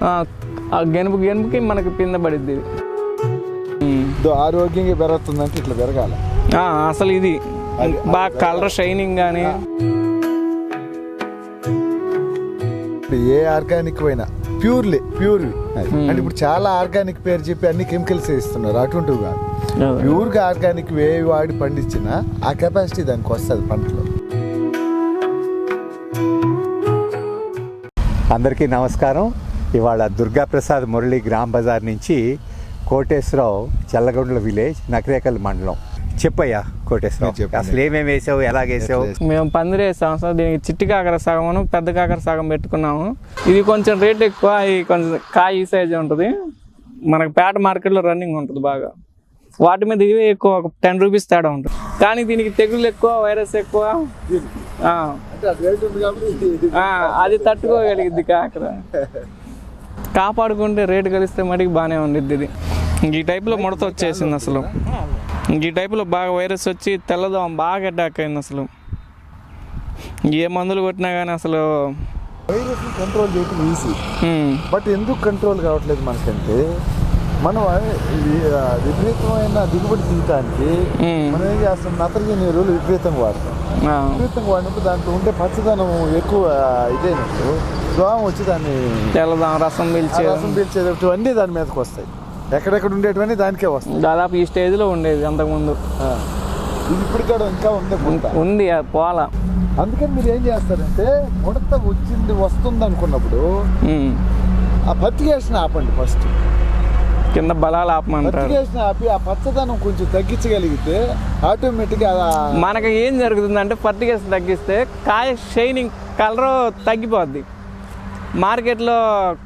ఆ, గెనుపు గెనుపుకి మనకి పింద పడిద్ది. ఆరోగ్యంగా పెరుగుతుందంటే ఇట్లా పెరగాల. అసలు ఇది. బాగా కలర్ షైనింగ్ కానీ ఏ ఆర్గానిక్ అయినా ప్యూర్లీ ప్యూర్ అంటే ఇప్పుడు చాలా ఆర్గానిక్ పేరు చెప్పి అన్ని కెమికల్స్ ఇస్తున్నారు అటువంటివి కాదు. ప్యూర్గా ఆర్గానిక్ ఏ వాడి పండించినా ఆ కెపాసిటీ దానికి వస్తుంది పంటలో. అందరికీ నమస్కారం. ఇవాళ దుర్గాప్రసాద్ మురళి గ్రామ్ బజార్ నుంచి కోటేశ్వరరావు చల్లగొండల విలేజ్ నకరేకల్ మండలం. చెప్పయ్యా కోటేశ్వరరావు. అసలు ఏమేమి వేసావు ఎలా వేసావు? మేము పందిరి వేసాం సార్ దీనికి చిట్టి కాకర సగం పెద్ద కాకర సగం పెట్టుకున్నాము. ఇది కొంచెం రేట్ ఎక్కువ ఇది కొంచెం కాయ ఈ సైజ్ ఉంటుంది. మనకి పేట మార్కెట్లో రన్నింగ్ ఉంటుంది బాగా. వాటి మీద ఇవి ఎక్కువ ఒక టెన్ రూపీస్ తేడా ఉంటుంది. కానీ దీనికి తెగులు ఎక్కువ వైరస్ ఎక్కువ. ఆ, అంటే అది రేట్ ఉంది కాబట్టి ఆ, అది తట్టుకోగలిగిద్ది కాకర. కాపాడుకుంటే రేటు కలిస్తే మటుకు బాగానే ఉండిద్ది ఇది. ఈ టైప్లో ముడత వచ్చేసింది అసలు. ఈ టైప్లో బాగా వైరస్ వచ్చి తెల్లదోమ బాగా అటాక్ అయింది అసలు. ఏ మందులు కొట్టినా కానీ అసలు వైరస్ కంట్రోల్ చేయడం ఈజీ బట్ ఎందుకు కంట్రోల్ కావట్లేదు మనకంటే? మనం విపరీతమైన దిగుబడి తీయటానికి మనం ఏం చేస్తాం? నత్రజని ఎరువులు విపరీతంగా వాడతాం. విపరీతంగా వాడినప్పుడు దాంట్లో ఉండే పచ్చదనం ఎక్కువ ఇదైనప్పుడు దోమ వచ్చి దాన్ని తెల్లదోమ రసం పీల్చే రసం పీల్చేటటువంటి దాని మీదకి వస్తాయి. ఎక్కడెక్కడ ఉండేటివన్నీ దానికే వస్తాయి. దాదాపు ఈ స్టేజ్లో ఉండేది అంతకుముందు. ఇది ఇప్పుడు కూడా ఇంకా ఉంది ఉంది పోల. అందుకని మీరు ఏం చేస్తారంటే ముడత వచ్చింది వస్తుంది అనుకున్నప్పుడు ఆ పత్తికేసిన ఆపండి ఫస్ట్. కింద బలాలు ఆపమంటారు. పత్తికేసిన ఆపి ఆ పచ్చదనం కొంచెం తగ్గించగలిగితే ఆటోమేటిక్గా మనకి ఏం జరుగుతుందంటే ఫర్టిగేషన్ తగ్గిస్తే కాయ షైనింగ్ కలర్ తగ్గిపోద్ది. మార్కెట్లో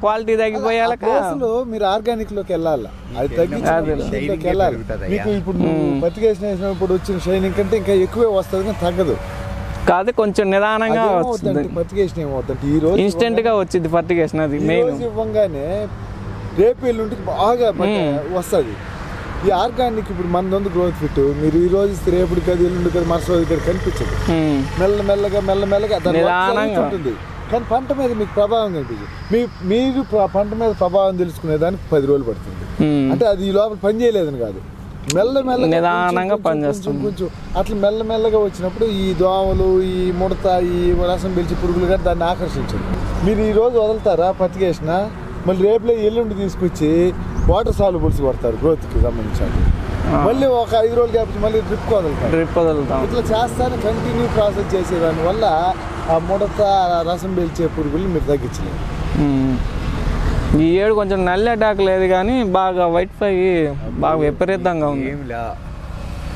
క్వాలిటీ తగ్గిపోయాక అసలు మీరు ఆర్గానిక్లోకి వెళ్ళాలి? అది తగ్గించి వెళ్ళాలి. మీకు ఇప్పుడు పత్తికేసిన వేసినప్పుడు వచ్చిన షైనింగ్ కంటే ఇంకా ఎక్కువే వస్తుంది కానీ తగ్గదు. కాదు కొంచెం నిదానంగా వస్తుంది. పత్తికేసిన ఈ రోజు ఇన్స్టెంట్గా వచ్చింది ఫర్టిగేషన్ అది మెయిన్ ఇవ్వంగానే రేపు ఎల్లుండికి బాగా వస్తుంది. ఈ ఆర్గానిక్ ఇప్పుడు మన ఉంది గ్రోత్ ఫిట్ మీరు ఈ రోజు రేపుడికి అది ఎల్లుండి కదా మరుసటి రోజు ఇక్కడ కనిపించదు. మెల్ల మెల్లగా మెల్ల మెల్లగా దాని. జరుగుతుంటుంది కానీ పంట మీద మీకు ప్రభావం కనిపించదు. మీ మీరు పంట మీద ప్రభావం తెలుసుకునేదానికి పది రోజులు పడుతుంది. అంటే అది ఈ లోపల పని చేయలేదని కాదు. మెల్ల మెల్లగా నిదానంగా పనిచేస్తుంది. కొంచెం కొంచెం అట్లా మెల్ల మెల్లగా వచ్చినప్పుడు ఈ దోమలు ఈ ముడత ఈ రసం పిలిచి పురుగులు కానీ దాన్ని ఆకర్షించదు. మీరు ఈ రోజు వదులుతారా? పత్తికేసిన? మళ్ళీ రేపులే ఎల్లుండి తీసుకొచ్చి వాటర్ సాల్యుబుల్స్ కొడతారు గ్రోత్కి సంబంధించి మళ్ళీ ఒక ఐదు రోజులు గ్యాప్ మళ్ళీ డ్రిప్ వదులుతారు. డ్రిప్ వదులుతాం. ఇట్లా చేస్తానే కంటిన్యూ ప్రాసెస్ చేసేదాని వల్ల ఆ ముడత రసం పీల్చే పురుగులు మీరు తగ్గించలేదు. ఈ ఏడు కొంచెం నల్లి అటాక్ లేదు కానీ బాగా వైట్ ఫ్లై బాగా విపరీతంగా ఉంది. ఏమిలా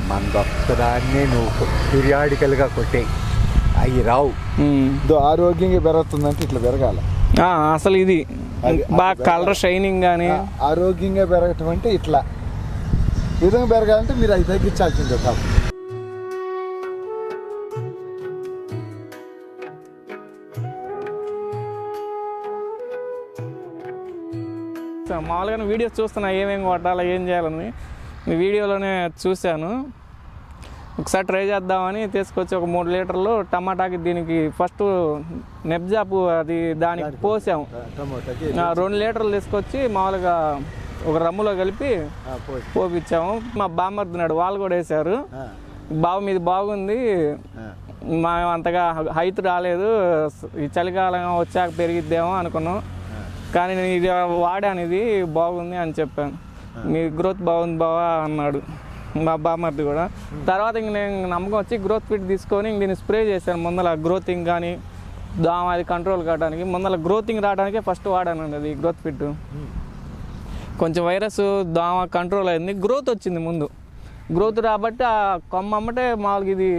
మన దొక్కదాన్నే నువ్వు పీరియాడికల్గా కొట్టే. అవి రావు. ఆరోగ్యంగా పెరుగుతుందంటే ఇట్లా పెరగాల. ఆ, అసలు ఇది బాగా కలర్ షైనింగ్ కానీ ఆరోగ్యంగా పెరగటం అంటే ఇట్లా. విధంగా పెరగాలంటే మీరు అవి తగ్గించాల్సిందే తప్ప మామూలుగా వీడియోస్ చూస్తున్నా ఏమేమి కొట్టాలా ఏం చేయాలని. మీ వీడియోలోనే చూశాను. ఒకసారి ట్రై చేద్దామని తీసుకొచ్చి ఒక మూడు లీటర్లు టమాటాకి దీనికి ఫస్ట్ నెబ్జాపు అది దానికి పోసాం టమోటాకి ఆ, రెండు లీటర్లు తీసుకొచ్చి మామూలుగా ఒక రమ్ములో కలిపి. పోపించాము మా బామ్మర్దినాడు వాళ్ళు కూడా వేశారు. బావు మీది బాగుంది. మా అంతగా హైట్ రాలేదు. ఈ చలికాలం వచ్చాక పెరిగిద్దేమో అనుకున్నాం. కానీ నేను ఇది వాడాను ఇది బాగుంది అని చెప్పాను. మీ గ్రోత్ బాగుంది బావా అన్నాడు. మా బామ్మర్ది కూడా. తర్వాత ఇంక నేను నమ్మకం వచ్చి గ్రోత్ ఫిట్ తీసుకొని ఇంక దీన్ని స్ప్రే చేశాను. ముందర గ్రోతింగ్ కానీ దోమ అది కంట్రోల్ కావడానికి ముందర గ్రోతింగ్ రావడానికే ఫస్ట్ వాడాను అది గ్రోత్ ఫిట్ కొంచెం వైరస్ దోమ కంట్రోల్ అయింది. గ్రోత్ వచ్చింది ముందు. గ్రోత్ రాబట్టి ఆ కొమ్మ అమ్మటే మామూలుగా ఇది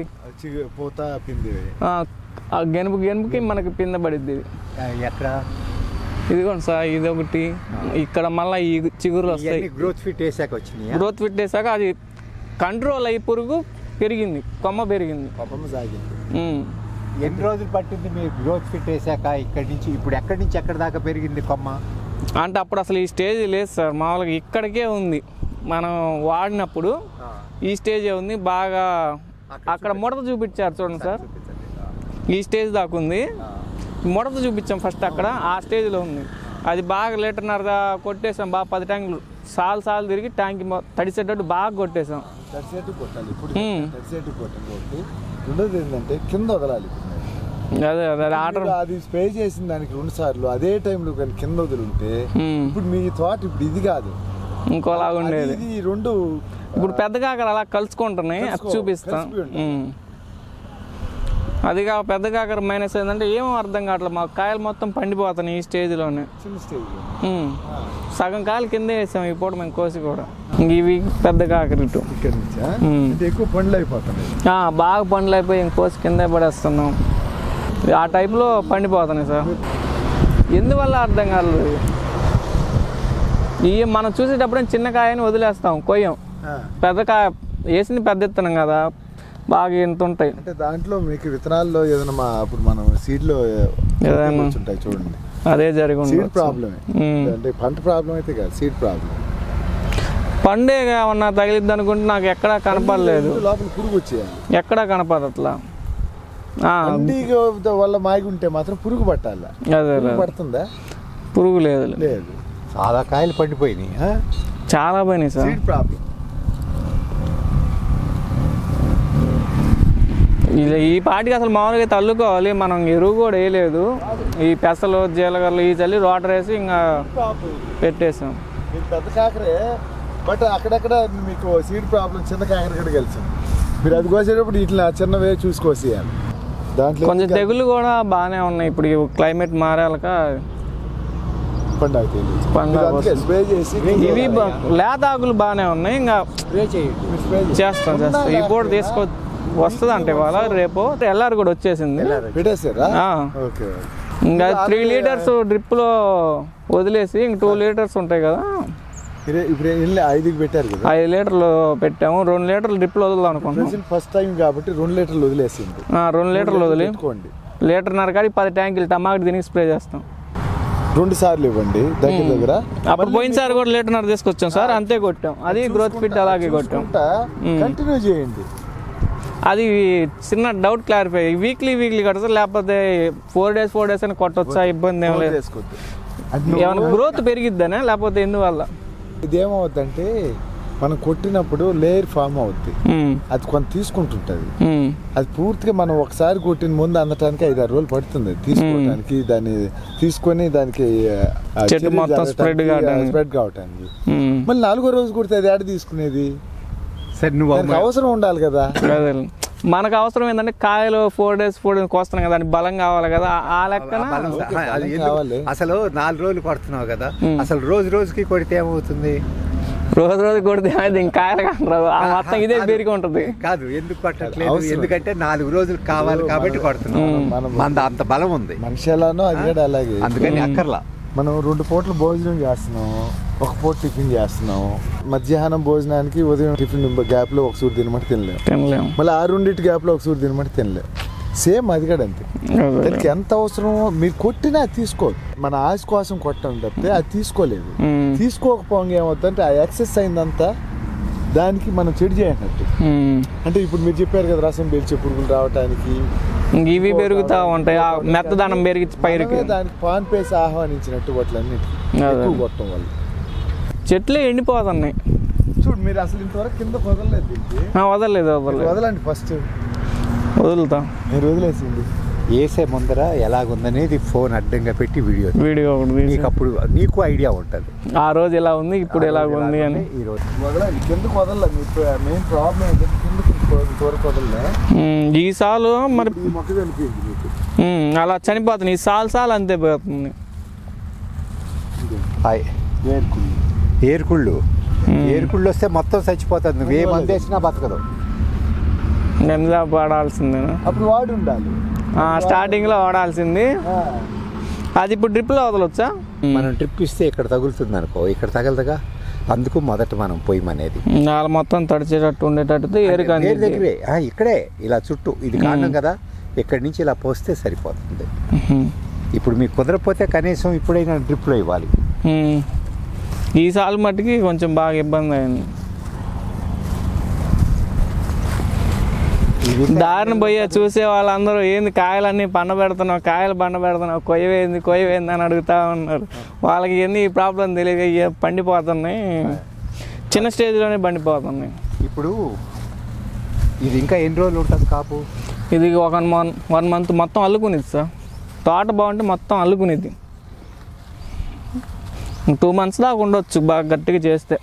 గెనుపు గెనుపుకి మనకి పింద పడిద్ది ఎక్కడ? ఇదిగోండి సార్ ఇది ఒకటి ఇక్కడ మళ్ళీ ఈ చిగురులు వస్తాయి. గ్రోత్ ఫిట్ వేసాక వచ్చినాయి? గ్రోత్ ఫిట్ చేశాక అది కంట్రోల్ అయ్యి పురుగు పెరిగింది కొమ్మ పెరిగింది. పాపమ్మ సాగింది. ఎన్ని రోజులు పట్టింది మీరు గ్రోత్ ఫిట్ వేసాక ఇక్కడి నుంచి ఇప్పుడు ఎక్కడి నుంచి ఎక్కడి దాకా పెరిగింది కొమ్మ? అంటే అప్పుడు అసలు ఈ స్టేజ్ లేదు సార్. మామూలుగా ఇక్కడికే ఉంది. మనం వాడినప్పుడు ఈ స్టేజే ఉంది. బాగా అక్కడ ముడత చూపించారు చూడండి సార్. ఈ స్టేజ్ దాకా ఉంది. ముడత చూపించాం ఫస్ట్ అక్కడ. ఆ స్టేజ్లో ఉంది. అది బాగా లీటర్నర కొట్టేసాం. బాగా పది ట్యాంకులు సాలు సాలు తిరిగి ట్యాంక్ తడిసేటట్టు బాగా కొట్టేసాం. తడిసేటు కొట్టాలి. ఇప్పుడు ఉమ్. తడిసేటు కొట్టండి ఒకటి రెండోది ఏంటంటే కింద వదలాలి అదే అదే ఆర్డర్ అది స్ప్రే చేసిన దానికి రెండు సార్లు అదే టైంలో కానీ కింద వదులుంటే ఉమ్. ఇప్పుడు మీ తోట ఇప్పుడు ఇది కాదు. ఇంకోలాగా ఉండేది. ఇది రెండు ఇప్పుడు పెద్దగా అక్కడ అలా కలుసుకుంటున్నాయి అది చూపిస్తాం. అది కా పెద్ద కాకర మైనస్ ఏంటంటే ఏమో అర్థం కావట్లేదు. మా కాయలు మొత్తం పండిపోతున్నాయి ఈ స్టేజ్లోనే చిన్న స్టేజ్. సగం కాయలు కింద వేసాం ఈ పూట మేము కోసి కూడా ఇంక ఇవి పెద్ద కాకర ఇటు ఇక్కడ నుంచి ఆ? ఉమ్. అంటే ఎక్కువ పండ్లు అయిపోతున్నాయి బాగా పండ్లు అయిపోయి ఇంక కోసి కింద పడేస్తున్నాం ఆ టైప్లో పండిపోతున్నాయి సార్ ఎందువల్ల అర్థం కాలేదు ఇవి మనం చూసేటప్పుడు చిన్న కాయని వదిలేస్తాం కొయ్యం. పెద్ద కాయ వేసింది పెద్ద ఇత్తనం కదా బాగా ఇంత ఉంటాయి అంటే దాంట్లో మీకు విత్తనాల్లో ఏదైనా మా ఇప్పుడు మనం సీడ్లో ఏదైనా. ఉంటాయి చూడండి అదే జరిగి సీడ్. ప్రాబ్లమే. అంటే పంట ప్రాబ్లం అయితే కాదు సీడ్ ప్రాబ్లం పండే ఏమన్నా తగిలిద్ది అనుకుంటే నాకు ఎక్కడా కనపడలేదు. లోపల పురుగు వచ్చేయాలి. ఎక్కడా ఆ, పండి వల్ల మాగి ఉంటే మాత్రం పురుగు పట్టాలి. అదే. పడుతుందా? పురుగు లేదు. లేదు. చాలా కాయలు పండిపోయినాయి? చాలా పోయినాయి సార్. ప్రాబ్లం ఇలా ఈ పాటికి అసలు మామూలుగా అయితే అల్లుకోవాలి మనం ఎరువు కూడా వేయలేదు. ఈ పెసలు జీలకర్రలు ఈ చల్లి రోటర్ వేసి ఇంకా పెట్టేసాం. పెద్ద కాకరే బట్ అక్కడక్కడ మీకు సీడ్ ప్రాబ్లం చిన్న కాకర కూడా కలిసింది. మీరు అది కోసేటప్పుడు ఇట్లా చిన్నవే చూసుకోసేయాలి దాంట్లో కొంచెం తెగులు కూడా బాగానే ఉన్నాయి. ఇప్పుడు క్లైమేట్ మారాక పండుగ తెలియదు పండుగ మీరు అందుకే వస్తుంది. స్ప్రే చేసి ఇవి లేత ఆకులు బాగానే ఉన్నాయి. ఇంకా. చేస్తాం చేస్తాం. ఈ పూట తీసుకో వస్తుంది అంటే ఇవాళ రేపు. ఎల్ఆర్ కూడా వచ్చేసింది. ఇంకా త్రీ లీటర్స్ డ్రిప్లో వదిలేసి ఇంక టూ లీటర్స్ ఉంటాయి కదా. ఐదుకి పెట్టారు కదా. ఐదు లీటర్లు పెట్టాము. రెండు లీటర్లు డ్రిప్లో వదులుదాం అనుకుంటున్నాం. ఫస్ట్ టైం కాబట్టి రెండు లీటర్లు వదిలేసింది. రెండు లీటర్లు వదిలి. పెట్టుకోండి. లీటర్న్నర కాడికి పది ట్యాంకులు టమాటా దీనికి స్ప్రే చేస్తాం. రెండు సార్లు ఇవ్వండి దగ్గర దగ్గర. అప్పుడు పోయినసారి కూడా లీటర్న్నర తీసుకొచ్చాం సార్ అంతే కొట్టాం. అది గ్రోత్ ఫిట్ అలాగే కొట్టాం. కంటిన్యూ చేయండి. అది చిన్న డౌట్ క్లారిఫై వీక్లీ వీక్లీ కొట్టచ్చు లేకపోతే ఫోర్ డేస్ ఫోర్ డేస్ అని కొట్టొచ్చా ఇబ్బంది ఏం లేదు. ఏమైనా గ్రోత్ పెరిగిద్దనే లేకపోతే ఎందువల్ల? ఇదేమవుద్దంటే మనం కొట్టినప్పుడు లేయర్ ఫామ్ అవుద్ది. ఉమ్, అది కొంత తీసుకుంటుంటది. ఉమ్, అది పూర్తిగా మనం ఒకసారి కొట్టిన ముందు అందటానికి ఐదు ఆరు రోజులు పడుతుంది. అది తీసుకోవడానికి దాన్ని తీసుకొని దానికి spread కావడానికి. మళ్ళీ నాలుగో రోజు కొడితే అది ఆడ తీసుకునేది? సరే నువ్వు దానికి అవసరం ఉండాలి కదా మనకు అవసరం ఏంటంటే కాయలు ఫోర్ డేస్ ఫోర్ డేస్ కోస్తున్నాం కదా బలం కావాలి కదా ఆ- లెక్కన? కావాలి. అసలు నాలుగు రోజులు కొడుతున్నావు కదా. అసలు రోజు రోజుకి కొడితే ఏమవుతుంది రోజు రోజు కొడితే అది ఇంక కాయలు కంటారు ఆ మొత్తం ఇదే. పెరిగి ఉంటుంది కాదు ఎందుకు కొట్టట్లేదు అవసరం. ఎందుకంటే నాలుగు రోజులు కావాలి కాబట్టి కొడుతున్నాం. మనం అంత బలం ఉంది మనిషి ఎలానో అది అలాగే అందుకని అక్కర్లా మనం రెండు పూటలు భోజనం చేస్తున్నాం ఒక పూట టిఫిన్ చేస్తున్నాం మధ్యాహ్నం భోజనానికి ఉదయం టిఫిన్ గ్యాప్లో ఒక సూరు తినమంటే తినలేం. తినలేము మళ్ళీ ఆ రెండింటి గ్యాప్లో ఒక సూరు తినమంటే తినలేం. సేమ్ అది కూడా అంతే. అదే. దానికి ఎంత అవసరమో మీరు కొట్టినా తీసుకోదు మన ఆశ కోసం కొట్టడం తప్పితే అది తీసుకోలేదు. తీసుకోకపోగా ఏమవుతుందంటే ఆ ఎక్సెస్ అయిందంతా దానికి మనం చెడు చేయనట్టు. అంటే ఇప్పుడు మీరు చెప్పారు కదా రసం పీల్చే పురుగులు రావటానికి. ఇంక ఇవి పెరుగుతా ఉంటాయి. మెత్తదనం పెరిగి పైరుకి. దానికి పాన్ పేసి ఆహ్వానించినట్టు వాటిలన్నిటికీ. అదే. ఎక్కువ కొట్టడం వల్ల. చెట్లు ఎండిపోతున్నాయి. చూడు మీరు అసలు ఇంతవరకు కింద వదలలేదు వదలలేదు వదలలేదు. వదలండి ఫస్ట్. వదులుతాం. మీరు వదిలేసింది. వేసే ముందర ఎలాగుందనేది ఫోన్ అడ్డంగా పెట్టి వీడియో. వీడియో నీకు అప్పుడు నీకు ఐడియా ఉంటుంది. ఆ రోజు ఎలా ఉంది ఇప్పుడు ఎలా ఉంది అని ఈ రోజు. వదలండి కిందకు వదలలేదు మీ మెయిన్ ప్రాబ్లం ఏంటంటే కిందకు ఇంతవరకు వదలలే. ఈ సాలు మరి మొక్క చనిపోయింది మీకు. అలా చనిపోతుంది ఈ సాలు సాలు అంతే పోతుంది. హాయ్. వేరుకుళ్ళు ఏరుకుళ్ళు. ఏరుకుళ్ళు వస్తే మొత్తం చచ్చిపోతుంది నువ్వు ఏ మంది వేసినా బతకదు. ఎంత పడాల్సిందేనా అప్పుడు వాడి ఉండాలి. స్టార్టింగ్లో వాడాల్సింది. అది ఇప్పుడు డ్రిప్లో వదలొచ్చా? మనం ట్రిప్ ఇస్తే ఇక్కడ తగులుతుంది అనుకో ఇక్కడ తగలదుగా? అందుకు మొదట మనం పొయ్యమనేది నేల మొత్తం తడిచేటట్టు ఉండేటట్టు. దగ్గరే. ఇక్కడే. ఇలా చుట్టూ. ఇది కారణం కదా. ఇక్కడి నుంచి ఇలా పోస్తే సరిపోతుంది. ఇప్పుడు మీకు కుదరకపోతే కనీసం ఇప్పుడైనా డ్రిప్లో ఇవ్వాలి. ఉమ్. ఈ సాలు మట్టుకి కొంచెం బాగా ఇబ్బంది అయింది. దారిని పోయే చూసే వాళ్ళందరూ ఏంది కాయలన్నీ పండ పెడుతున్నావు కాయలు పండ పెడుతున్నావు కొయ్యవేంది కొయ్యవేంది అని అడుగుతా ఉన్నారు. వాళ్ళకి ఏంది ఈ ప్రాబ్లం తెలియక పండిపోతున్నాయి. చిన్న స్టేజ్లోనే పండిపోతున్నాయి. ఇప్పుడు ఇది ఇంకా ఎన్ని రోజులు ఉంటుంది కాపు? ఇది ఒక వన్ వన్ మంత్ మొత్తం అల్లుకునేది సార్. తోట బాగుంటే మొత్తం అల్లుకునేది టూ మంత్స్ దాకా ఉండొచ్చు బాగా గట్టిగా చేస్తే.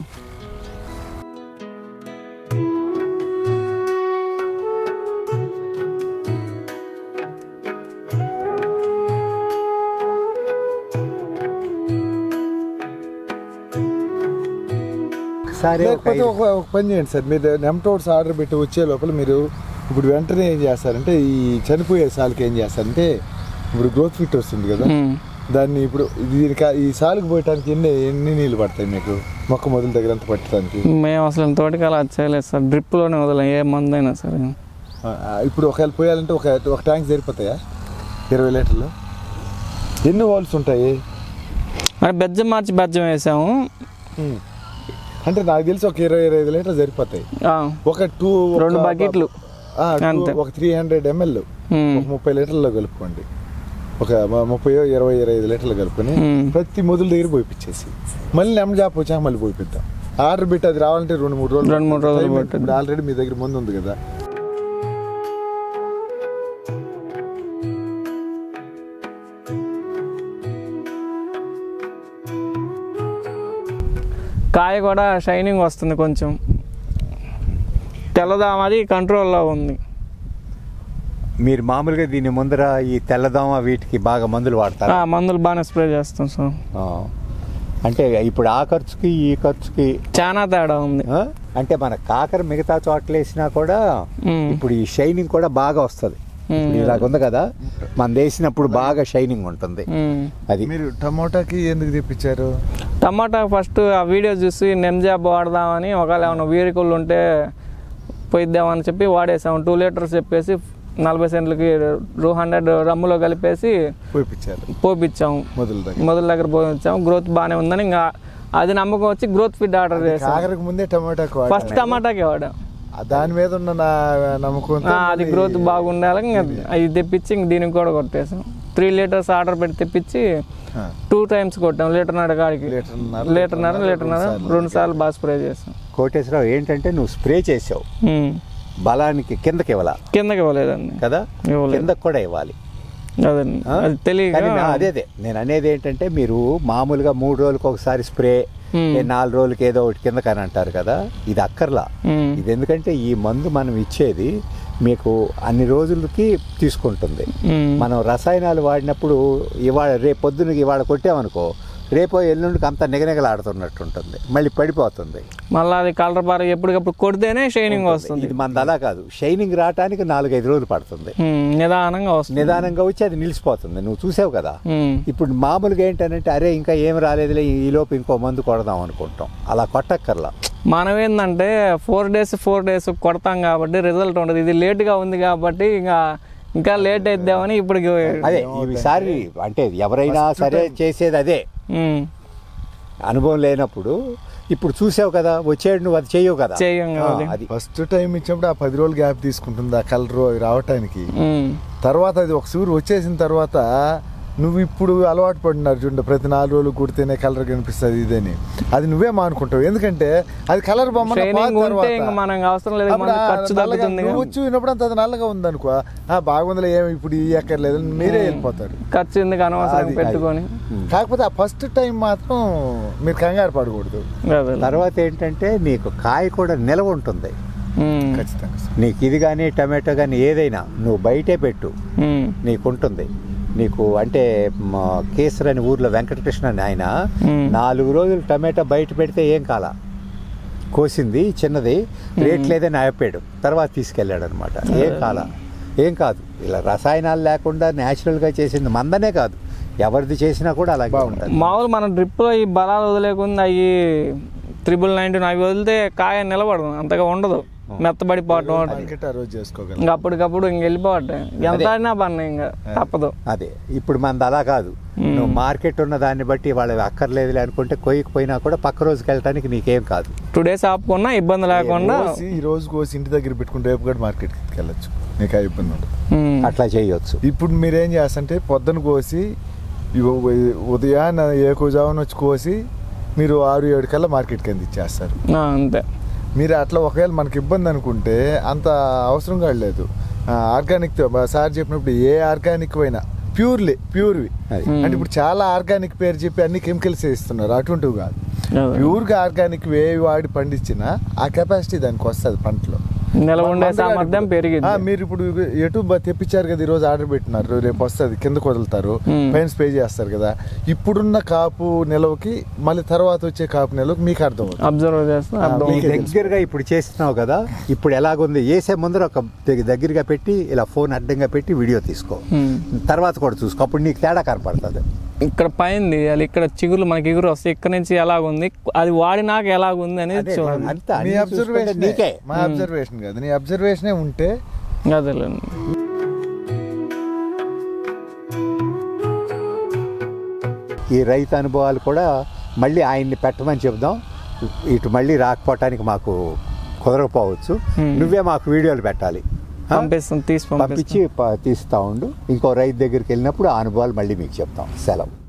సరే ఒక లేకపోతే ఒక ఒక పని చేయండి సార్. మీరు నెమ్టోడ్స్ ఆర్డర్ పెట్టి వచ్చే లోపల మీరు ఇప్పుడు వెంటనే ఏం చేస్తారంటే ఈ చనిపోయే సాల్కి ఏం చేస్తారంటే ఇప్పుడు గ్రోత్ ఫిట్ వస్తుంది కదా. దాన్ని ఇప్పుడు దీనికి ఈ సాలుకు పోయటానికి ఎన్ని ఎన్ని నీళ్ళు పడతాయి మీకు? మొక్క మొదల దగ్గర అంత పట్టడానికి? మేము అసలు తోటికి అలా చేయలేదు సార్. డ్రిప్లోనే వదలం ఏ మందు అయినా సరే ఇప్పుడు ఒకవేళ పోయాలంటే ఒక ఒక ట్యాంక్ సరిపోతాయా? ఇరవై లీటర్లు? ఎన్ని వాల్స్ ఉంటాయి? మరి బెజ్జం మార్చి బెజ్జం వేసాము. అంటే నాకు తెలిసి ఒక ఇరవై ఇరవై ఐదు లీటర్లు సరిపోతాయి. ఒక టూ రెండు బకెట్లు. ఒక త్రీ హండ్రెడ్ ఎంఎల్ ముప్పై లీటర్లో కలుపుకోండి. ఒక ముప్పై ఇరవై ఇరవై ఐదు లీటర్లు కలుపుకొని. ప్రతి మొదలు దగ్గర పోయిపించేసి. మళ్ళీ నెమ్మ జాప వచ్చాక మళ్ళీ పోయిపిద్దాం. ఆర్డర్ పెట్టి అది రావాలంటే రెండు మూడు రోజులు రెండు మూడు రోజులు ఆల్రెడీ మీ దగ్గర ముందు ఉంది కదా. కాయ కూడా షైనింగ్ వస్తుంది కొంచెం. తెల్లదామది కంట్రోల్లో ఉంది. మీరు మామూలుగా దీని ముందర ఈ తెల్లదోమ వీటికి బాగా మందులు వాడతారు? ఆ, మందులు బాగానే స్ప్రే చేస్తాం సార్. అంటే ఇప్పుడు ఆ ఖర్చుకి ఈ ఖర్చుకి చాలా తేడా ఉంది. ఆ? అంటే మన కాకర మిగతా చోట్ల వేసినా కూడా. ఇప్పుడు ఈ షైనింగ్ కూడా బాగా వస్తుంది. ఇలాగ ఉంది కదా మనం వేసినప్పుడు బాగా షైనింగ్ ఉంటుంది. ఉమ్. అది. మీరు టమోటాకి ఎందుకు తెప్పించారు? టమాటా ఫస్ట్ ఆ వీడియో చూసి నెమ్జాబ్ వాడదామని ఒకవేళ ఏమైనా వీరికుళ్ళు ఉంటే పోయిద్దామని చెప్పి వాడేసాము టూ లీటర్స్ చెప్పేసి నలభై సెంట్లకి టూ హండ్రెడ్ రమ్ములో కలిపేసి పోయిపించారు పోపిచ్చాము మొదలు దగ్గర. మొదల దగ్గర పోయించాము గ్రోత్ బాగానే ఉందని ఇంకా అది నమ్మకం వచ్చి గ్రోత్ ఫిట్ ఆర్డర్ చేసాం ముందే టమోటాకు వాడారు. ఫస్ట్ టమాటాకి వాడాం. దాని మీద ఉన్న నా నమ్మకంతో ఆ, అది గ్రోత్ బాగుండాలి. అది తెప్పించి ఇంక దీనికి కూడా కొట్టేసాం త్రీ లీటర్స్ ఆర్డర్ పెట్టి తెప్పించి టూ టైమ్స్ కొట్టాం. లీటర్న్నర కాడికి. లీటర్న్నర, లీటర్న్నర లీటర్న్నర రెండు రెండు సార్లు బాగా స్ప్రే చేసాం కోటేశ్వరరావు ఏంటంటే నువ్వు స్ప్రే చేసావు. బలానికి కిందకి ఇవ్వాల? కిందకి ఇవ్వలేదండి. కదా. కిందకి కూడా ఇవ్వాలి. ఆ? అది నేను అనేది ఏంటంటే మీరు మామూలుగా మూడు రోజులకు ఒకసారి స్ప్రే నాలుగు రోజులకి ఏదో ఒకటి కిందకి అని అంటారు కదా? ఇది అక్కర్లా. ఇది ఎందుకంటే ఈ మందు మనం ఇచ్చేది మీకు అన్ని రోజులకి తీసుకుంటుంది. మనం రసాయనాలు వాడినప్పుడు ఇవాళ రేపు పొద్దునకి ఇవాళ కొట్టామనుకో రేపు ఎల్లుండికి అంతా నిగనిగలాడుతున్నట్టు ఉంటుంది మళ్ళీ పడిపోతుంది. మళ్ళీ అది కలర్ బార్ ఎప్పటికప్పుడు కొడితేనే షైనింగ్ వస్తుంది. ఇది మనది అలా కాదు. షైనింగ్ రావడానికి నాలుగైదు రోజులు పడుతుంది. నిదానంగా వస్తుంది. నిదానంగా వచ్చి అది నిలిచిపోతుంది. నువ్వు చూసావు కదా. ఇప్పుడు మామూలుగా ఏంటంటే అరే ఇంకా ఏం రాలేదులే ఈ లోపు ఇంకో మందు కొడదాం అనుకుంటాం. అలా కొట్టక్కర్లా. మనం ఏంటంటే ఫోర్ డేస్ ఫోర్ డేస్ కొడతాం కాబట్టి రిజల్ట్ ఉండదు. ఇది లేట్గా ఉంది కాబట్టి ఇంకా ఇంకా లేట్ అయిద్దామని ఇప్పుడు అదే ఈసారి అంటే ఎవరైనా సరే చేసేది అదే. అనుభవం లేనప్పుడు ఇప్పుడు చూసావు కదా వచ్చేడు నువ్వు అది చేయవు కదా. చెయ్యం ఆ, కదా అది. ఫస్ట్ టైం ఇచ్చినప్పుడు ఆ పది రోజులు గ్యాప్ తీసుకుంటుంది ఆ కలర్ అవి రావటానికి. తర్వాత అది ఒక సూరు వచ్చేసిన తర్వాత నువ్వు ఇప్పుడు అలవాటు పడినారు చూడండి ప్రతి నాలుగు రోజులు కుడితేనే కలర్ కనిపిస్తుంది ఇదని. అది నువ్వే మానుకుంటావు. ఎందుకంటే అది కలర్ బొమ్మ నువ్వు వచ్చి విన్నప్పుడు అంత అది నల్లగా ఉందనుకో ఆ బాగుందిలే ఏమి ఇప్పుడు ఈ ఎక్కర్లేదు మీరే వెళ్ళిపోతారు. ఖర్చు ఎందుకు అనవసరం అది- పెట్టుకొని? కాకపోతే ఆ ఫస్ట్ టైం మాత్రం మీరు కంగారు పడకూడదు. తర్వాత ఏంటంటే నీకు కాయ కూడా నిలవ ఉంటుంది. ఖచ్చితంగా. నీకు ఇది కానీ టమాటో కానీ ఏదైనా నువ్వు బయటే పెట్టు. ఉమ్, నీకు అంటే మా కేసర్ అని ఊర్లో వెంకటకృష్ణ అని ఆయన. నాలుగు రోజులు టమాటా బయట పెడితే ఏం కాల? కోసింది చిన్నది రేట్ లేదని ఆపాడు తర్వాత తీసుకెళ్ళాడు అనమాట ఏం కాల? ఏం కాదు. ఇలా రసాయనాలు లేకుండా న్యాచురల్గా చేసింది మందనే కాదు. ఎవరిది చేసినా కూడా అలాగే ఉంటుంది. మామూలు మన డ్రిప్లో ఈ బలాలు వదిలేకుండా అవి త్రిబుల్ నైన్టీన్ అవి వదిలితే కాయ నిలబడదు. అంతగా ఉండదు. మెత్తబడిపోవటం మార్కెట్ ఇంకా అప్పటికప్పుడు ఇంక వెళ్ళిపోవటం ఎంత ఆడినా పన్ను ఇంకా తప్పదు. అదే. ఇప్పుడు మనది అలా కాదు. నువ్వు మార్కెట్ ఉన్న దాన్ని బట్టి వాళ్ళకి అక్కర్లేదులే అనుకుంటే కొయ్యకపోయినా కూడా పక్క రోజుకి వెళ్ళటానికి నీకేం కాదు. టూ డేస్ ఆపుకున్నా ఇబ్బంది లేకుండా ఈ రోజు కోసి ఇంటి దగ్గర పెట్టుకుని రేపు కూడా మార్కెట్కి వెళ్ళొచ్చు. మీకు ఆ ఇబ్బంది ఉండదు. అట్లా చేయొచ్చు. ఇప్పుడు మీరేం చేస్తుంటే పొద్దున కోసి ఉదయాన్న ఏకుజామున వచ్చి కోసి మీరు ఆరు ఏడు కల్లా మార్కెట్కి అందించేస్తారు అంతే. మీరు అట్లా ఒకవేళ మనకి ఇబ్బంది అనుకుంటే అంత అవసరం కాదు లేదు. ఆర్గానిక్ సార్ చెప్పినప్పుడు ఏ ఆర్గానిక్ అయినా ప్యూర్లీ ప్యూర్వి. అది. అంటే ఇప్పుడు చాలా ఆర్గానిక్ పేరు చెప్పి అన్ని కెమికల్స్ ఇస్తున్నారు అటువంటివి కాదు. ప్యూర్గా ఆర్గానిక్ వేవి వాడి పండించినా ఆ కెపాసిటీ దానికి వస్తుంది పంటలో. నిల ఉండే మందులు సామర్థ్యం పెరిగింది. ఆ, మీరు ఇప్పుడు ఎటు తెప్పించారు కదా ఈ రోజు ఆర్డర్ పెట్టినారు రేపు వస్తుంది కింద వదులుతారు. పైన స్ప్రే చేస్తారు కదా. ఇప్పుడున్న కాపు నిలవకి మళ్ళీ తర్వాత వచ్చే కాపు నిలవకి మీకు అర్థం అబ్జర్వ్ చేస్తే. దగ్గరగా ఇప్పుడు చేస్తున్నావు కదా ఇప్పుడు ఎలాగుంది? వేసే ముందర ఒక దగ్గ- దగ్గరగా పెట్టి ఇలా ఫోన్ అడ్డంగా పెట్టి వీడియో తీసుకో. తర్వాత కూడా చూసుకో. అప్పుడు నీకు తేడా కనపడుతుంది. ఇక్కడ పైన తీయాలి ఇక్కడ చిగురు మనకి ఎగురు వస్తాయి ఇక్కడ నుంచి ఎలాగుంది అది వాడినాక ఎలాగుంది అనేది చూసుకుంటే అబ్జర్వేషన్ నీకే. మా అబ్జర్వేషన్ కాదు నీ అబ్జర్వేషనే ఉంటే అదేలేండి. ఈ రైతు అనుభవాలు కూడా మళ్ళీ ఆయన్ని పెట్టమని చెప్దాం ఇటు మళ్ళీ రాకపోవటానికి మాకు కుదరకపోవచ్చు. నువ్వే మాకు వీడియోలు పెట్టాలి? పంపిస్తాం తీసి పంపించి తీస్తా ఉండు. ఇంకో రైతు దగ్గరికి వెళ్ళినప్పుడు ఆ అనుభవాలు మళ్ళీ మీకు చెప్తాం. సెలవు.